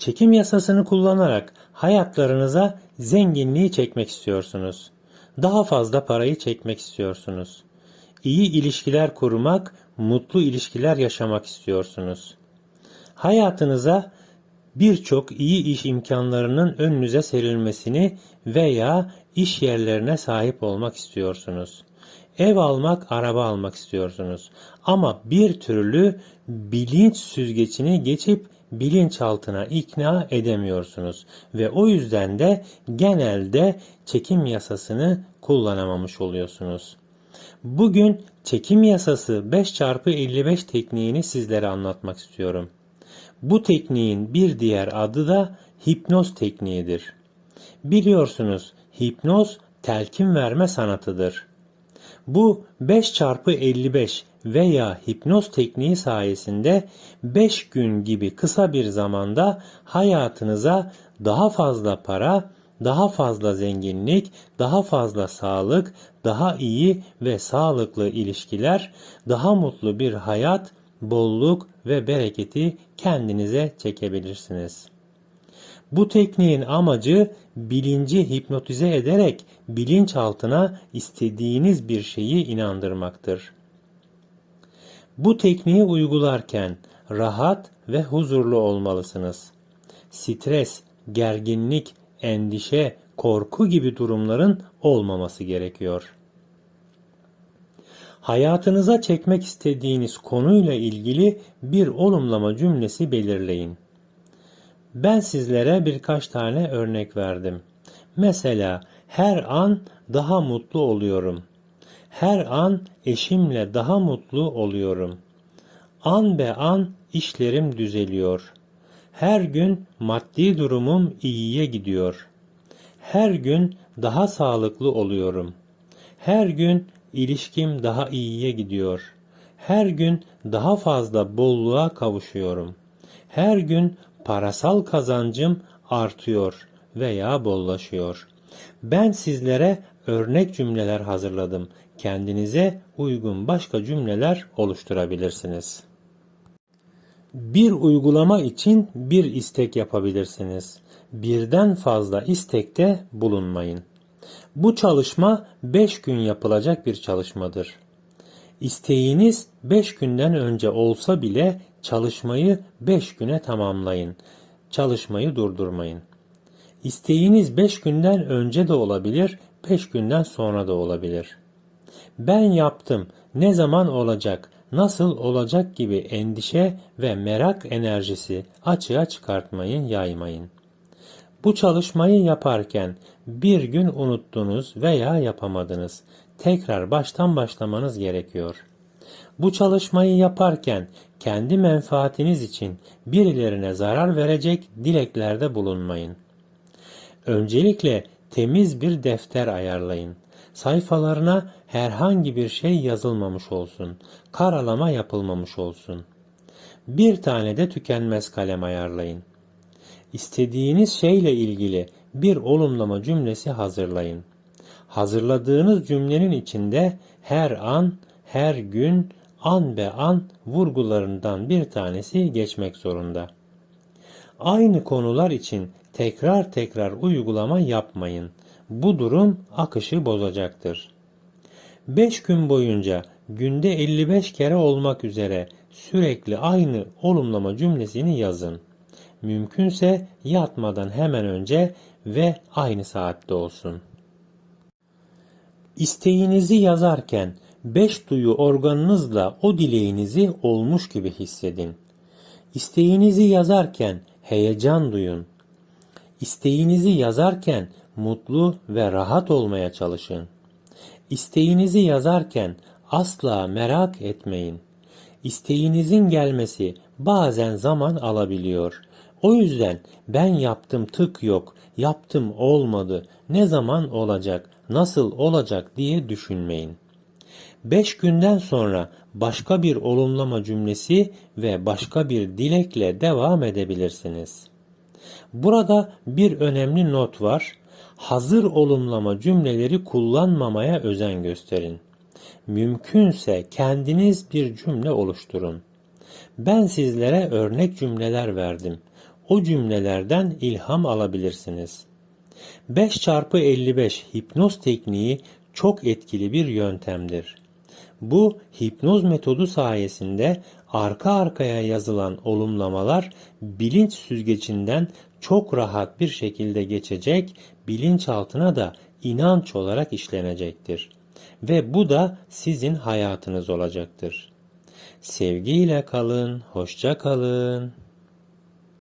Çekim yasasını kullanarak hayatlarınıza zenginliği çekmek istiyorsunuz. Daha fazla parayı çekmek istiyorsunuz. İyi ilişkiler kurmak, mutlu ilişkiler yaşamak istiyorsunuz. Hayatınıza birçok iyi iş imkanlarının önünüze serilmesini veya iş yerlerine sahip olmak istiyorsunuz. Ev almak, araba almak istiyorsunuz. Ama bir türlü bilinç süzgecini geçip bilinçaltına ikna edemiyorsunuz ve o yüzden de genelde çekim yasasını kullanamamış oluyorsunuz. Bugün çekim yasası 5 çarpı 55 tekniğini sizlere anlatmak istiyorum. Bu tekniğin bir diğer adı da hipnoz tekniğidir. Biliyorsunuz hipnoz telkin verme sanatıdır. Bu 5 çarpı 55 veya hipnoz tekniği sayesinde 5 gün gibi kısa bir zamanda hayatınıza daha fazla para, daha fazla zenginlik, daha fazla sağlık, daha iyi ve sağlıklı ilişkiler, daha mutlu bir hayat, bolluk ve bereketi kendinize çekebilirsiniz. Bu tekniğin amacı bilinci hipnotize ederek bilinçaltına istediğiniz bir şeyi inandırmaktır. Bu tekniği uygularken rahat ve huzurlu olmalısınız. Stres, gerginlik, endişe, korku gibi durumların olmaması gerekiyor. Hayatınıza çekmek istediğiniz konuyla ilgili bir olumlama cümlesi belirleyin. Ben sizlere birkaç tane örnek verdim. Mesela her an daha mutlu oluyorum. Her an eşimle daha mutlu oluyorum. An be an işlerim düzeliyor. Her gün maddi durumum iyiye gidiyor. Her gün daha sağlıklı oluyorum. Her gün ilişkim daha iyiye gidiyor. Her gün daha fazla bolluğa kavuşuyorum. Her gün parasal kazancım artıyor veya bollaşıyor. Ben sizlere örnek cümleler hazırladım. Kendinize uygun başka cümleler oluşturabilirsiniz. Bir uygulama için bir istek yapabilirsiniz. Birden fazla istekte bulunmayın. Bu çalışma 5 gün yapılacak bir çalışmadır. İsteğiniz 5 günden önce olsa bile çalışmayı 5 güne tamamlayın. Çalışmayı durdurmayın. İsteğiniz 5 günden önce de olabilir, 5 günden sonra da olabilir. Ben yaptım, ne zaman olacak, nasıl olacak gibi endişe ve merak enerjisi açığa çıkartmayın, yaymayın. Bu çalışmayı yaparken bir gün unuttunuz veya yapamadınız. Tekrar baştan başlamanız gerekiyor. Bu çalışmayı yaparken kendi menfaatiniz için birilerine zarar verecek dileklerde bulunmayın. Öncelikle temiz bir defter ayarlayın. Sayfalarına herhangi bir şey yazılmamış olsun. Karalama yapılmamış olsun. Bir tane de tükenmez kalem ayarlayın. İstediğiniz şeyle ilgili bir olumlama cümlesi hazırlayın. Hazırladığınız cümlenin içinde her an, her gün, an be an vurgularından bir tanesi geçmek zorunda. Aynı konular için tekrar tekrar uygulama yapmayın. Bu durum akışı bozacaktır. 5 gün boyunca günde 55 kere olmak üzere sürekli aynı olumlama cümlesini yazın. Mümkünse yatmadan hemen önce ve aynı saatte olsun. İsteğinizi yazarken beş duyu organınızla o dileğinizi olmuş gibi hissedin. İsteğinizi yazarken heyecan duyun. İsteğinizi yazarken mutlu ve rahat olmaya çalışın. İsteğinizi yazarken asla merak etmeyin. İsteğinizin gelmesi bazen zaman alabiliyor. O yüzden ben yaptım tık yok, yaptım olmadı, ne zaman olacak, nasıl olacak diye düşünmeyin. Beş günden sonra başka bir olumlama cümlesi ve başka bir dilekle devam edebilirsiniz. Burada bir önemli not var. Hazır olumlama cümleleri kullanmamaya özen gösterin. Mümkünse kendiniz bir cümle oluşturun. Ben sizlere örnek cümleler verdim. O cümlelerden ilham alabilirsiniz. 5 çarpı 55 hipnoz tekniği çok etkili bir yöntemdir. Bu hipnoz metodu sayesinde arka arkaya yazılan olumlamalar bilinç süzgecinden çok rahat bir şekilde geçecek, bilinçaltına da inanç olarak işlenecektir. Ve bu da sizin hayatınız olacaktır. Sevgiyle kalın, hoşça kalın.